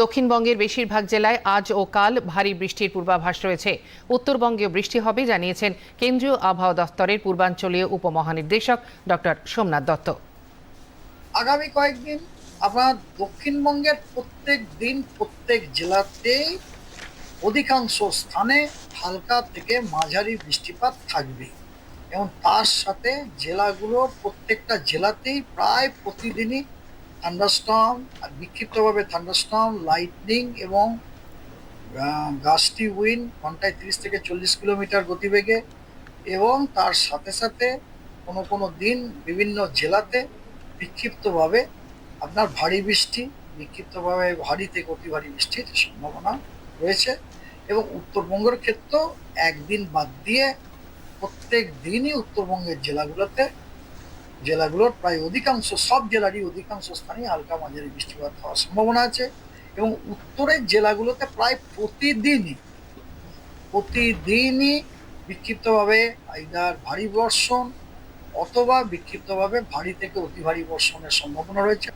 দক্ষিণবঙ্গের বেশিরভাগ জেলায় আজ ও কাল ভারী বৃষ্টির পূর্বাভাস রয়েছে। উত্তরবঙ্গেও বৃষ্টি হবে, জানিয়েছেন কেন্দ্রীয় আবহাওয়া দফতরের পূর্বাঞ্চলীয় উপমহানির্দেশক ডক্টর সোমনাথ দত্ত। আগামী কয়েকদিন আপনার দক্ষিণবঙ্গের প্রত্যেক দিন, প্রত্যেক জেলাতেই অধিকাংশ স্থানে হালকা থেকে মাঝারি বৃষ্টিপাত থাকবে। এবং তার সাথে জেলাগুলোর প্রত্যেকটা জেলাতেই প্রায় প্রতিদিনই থান্ডারস্টর্ম আর বিক্ষিপ্তভাবে থান্ডারস্টর্ম লাইটনিং এবং গাস্টি উইন ঘন্টায় তিরিশ থেকে চল্লিশ কিলোমিটার গতিবেগে এবং তার সাথে সাথে কোনো কোনো দিন বিভিন্ন জেলাতে বিক্ষিপ্তভাবে আপনার ভারী বৃষ্টি, বিক্ষিপ্তভাবে ভারী থেকে অতি ভারী বৃষ্টির সম্ভাবনা রয়েছে এবং উত্তরবঙ্গের ক্ষেত্রেও একদিন বাদ দিয়ে প্রত্যেক দিনই উত্তরবঙ্গের জেলাগুলোতে জেলাগুলোর প্রায় অধিকাংশ, সব জেলারই অধিকাংশ স্থানে হালকা মাঝারি বৃষ্টিপাত হওয়ার সম্ভাবনা আছে এবং উত্তরের জেলাগুলোতে প্রায় প্রতিদিনই প্রতিদিনই বিক্ষিপ্তভাবে আইদার ভারী বর্ষণ অথবা বিক্ষিপ্তভাবে ভারী থেকে অতি ভারী বর্ষণের সম্ভাবনা রয়েছে।